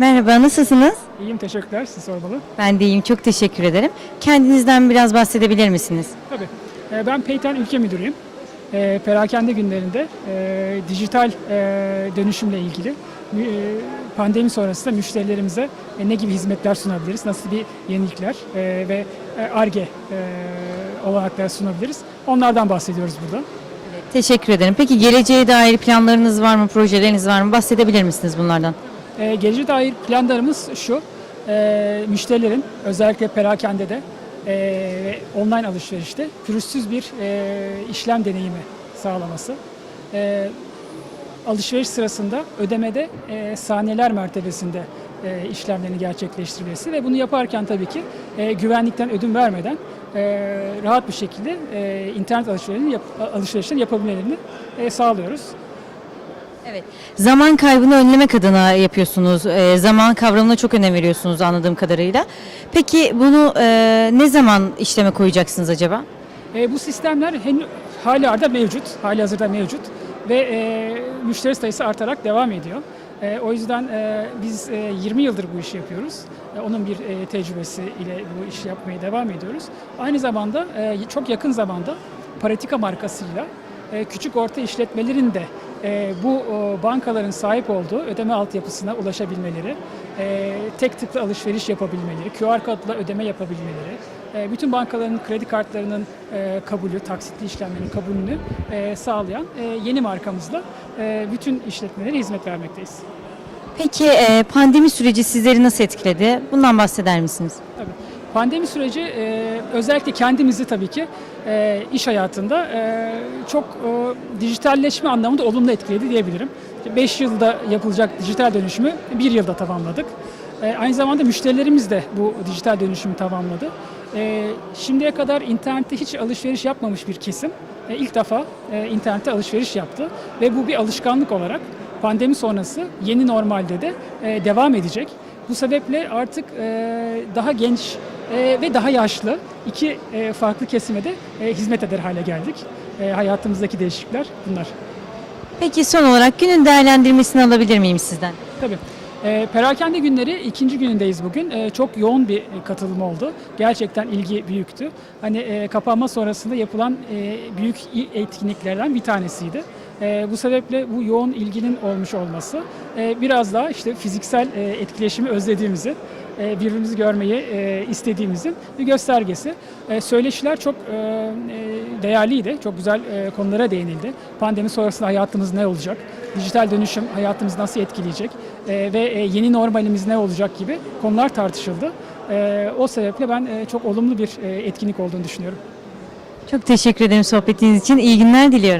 Merhaba, nasılsınız? İyiyim teşekkürler. Siz sormalı. Ben de iyiyim, çok teşekkür ederim. Kendinizden biraz bahsedebilir misiniz? Tabii. Ee, Ben Peyten Ülke Müdürüyüm. Ee, Perakende günlerinde e, dijital e, dönüşümle ilgili e, pandemi sonrasında müşterilerimize e, ne gibi hizmetler sunabiliriz, nasıl bir yenilikler e, ve ARGE olanaklar sunabiliriz. Onlardan bahsediyoruz burada. Teşekkür ederim. Peki geleceğe dair planlarınız var mı, projeleriniz var mı? Bahsedebilir misiniz bunlardan? E, geleceğe dair planlarımız şu, e, müşterilerin özellikle perakendede e, ve online alışverişte pürüzsüz bir e, işlem deneyimi sağlaması. E, alışveriş sırasında ödemede e, saniyeler mertebesinde e, işlemlerini gerçekleştirmesi ve bunu yaparken tabii ki e, güvenlikten ödün vermeden e, rahat bir şekilde e, internet alışverişini, yap, alışverişlerini yapabilmelerini e, sağlıyoruz. Evet. Zaman kaybını önlemek adına yapıyorsunuz. Ee, zaman kavramına çok önem veriyorsunuz anladığım kadarıyla. Peki bunu e, ne zaman işleme koyacaksınız acaba? E, bu sistemler hala da mevcut, hali hazırda mevcut ve e, müşteri sayısı artarak devam ediyor. E, o yüzden e, biz e, 20 yıldır bu işi yapıyoruz. E, onun bir e, tecrübesi ile bu işi yapmaya devam ediyoruz. Aynı zamanda e, çok yakın zamanda Paratika markasıyla e, küçük orta işletmelerin de e, bu bankaların sahip olduğu ödeme altyapısına ulaşabilmeleri, e, tek tıklı alışveriş yapabilmeleri, QR kodla ödeme yapabilmeleri, e, bütün bankaların kredi kartlarının e, kabulü, taksitli işlemlerin kabulünü sağlayan yeni markamızla bütün işletmelere hizmet vermekteyiz. Peki pandemi süreci sizleri nasıl etkiledi? Bundan bahseder misiniz? Pandemi süreci e, özellikle kendimizi tabii ki e, iş hayatında e, çok e, dijitalleşme anlamında olumlu etkiledi diyebilirim. 5 yılda yapılacak dijital dönüşümü bir yılda tamamladık. E, aynı zamanda müşterilerimiz de bu dijital dönüşümü tamamladı. E, şimdiye kadar internette hiç alışveriş yapmamış bir kesim e, ilk defa e, internette alışveriş yaptı ve bu bir alışkanlık olarak pandemi sonrası yeni normalde de e, devam edecek. Bu sebeple artık e, daha genç e, ve daha yaşlı iki e, farklı kesime de e, hizmet eder hale geldik. E, hayatımızdaki değişiklikler bunlar. Peki son olarak günün değerlendirmesini alabilir miyim sizden? Tabii. E, perakende günleri ikinci günündeyiz bugün. E, çok yoğun bir katılım oldu. Gerçekten ilgi büyüktü. Hani e, kapanma sonrasında yapılan e, büyük etkinliklerden bir tanesiydi. E, bu sebeple bu yoğun ilginin olmuş olması e, biraz daha işte fiziksel e, etkileşimi özlediğimizi, e, birbirimizi görmeyi e, istediğimizin bir göstergesi. E, söyleşiler çok değerliydi, çok güzel konulara değinildi. Pandemi sonrasında hayatımız ne olacak? Dijital dönüşüm hayatımızı nasıl etkileyecek? Ve yeni normalimiz ne olacak gibi konular tartışıldı. O sebeple ben çok olumlu bir etkinlik olduğunu düşünüyorum. Çok teşekkür ederim sohbetiniz için. İyi günler diliyorum.